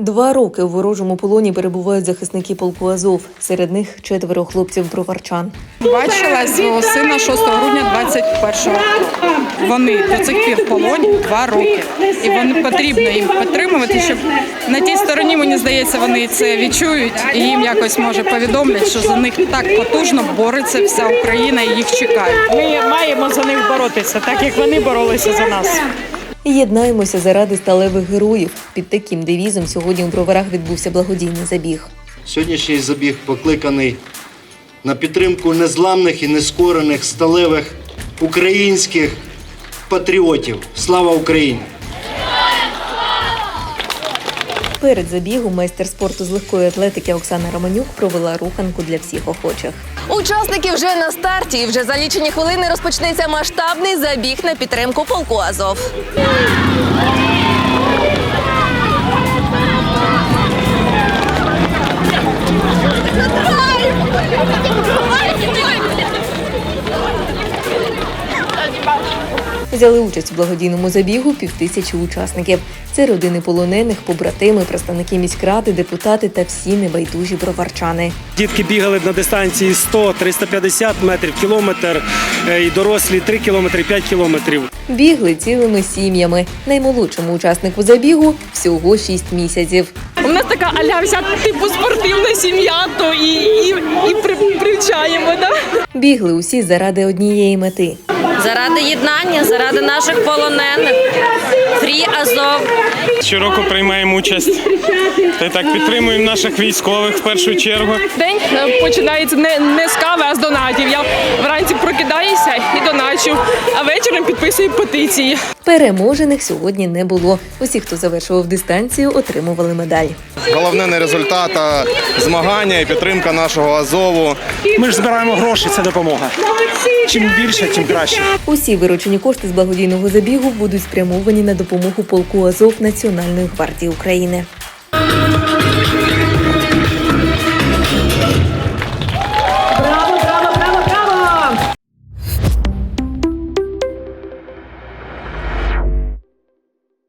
Два роки у ворожому полоні перебувають захисники полку Азов. Серед них четверо хлопців броварчан. Бачила свого сина 6 грудня 21 року. Вони до цих пір в полоні два роки. І вони потрібно їм підтримувати, щоб на тій стороні, мені здається, вони це відчують і їм якось може повідомлять, що за них так потужно бореться вся Україна і їх чекають. Ми маємо за них боротися, так як вони боролися за нас. Єднаємося заради сталевих героїв. Під таким девізом сьогодні у броварах відбувся благодійний забіг. Сьогоднішній забіг покликаний на підтримку незламних і нескорених сталевих українських патріотів. Слава Україні! Перед забігом майстер спорту з легкої атлетики Оксана Романюк провела руханку для всіх охочих. Учасники вже на старті, і вже за лічені хвилини розпочнеться масштабний забіг на підтримку полку Азов. Взяли участь у благодійному забігу півтисячі учасників. Це родини полонених, побратими, представники міськради, депутати та всі небайдужі броварчани. Дітки бігали на дистанції 100, 350 метрів, кілометр, е, і дорослі 3 кілометри, 5 кілометрів. Бігли цілими сім'ями. Наймолодшому учаснику забігу всього 6 місяців. У нас така аля вся типу спортивна сім'я, то і, і, і при, привчаємо. Да? Бігли усі заради однієї мети. Заради єднання, заради наших полонених. Фрі Азов. Щороку приймаємо участь та так підтримуємо наших військових в першу чергу. День е, починається не, не з кави, а з донатів. Доначу, а вечором підписую петиції. Переможених сьогодні не було. Усі, хто завершував дистанцію, отримували медаль. Головне не результат, а змагання і підтримка нашого Азову. Ми ж збираємо гроші, це допомога. Чим більше, тим краще. Усі виручені кошти з благодійного забігу будуть спрямовані на допомогу полку Азов Національної гвардії України.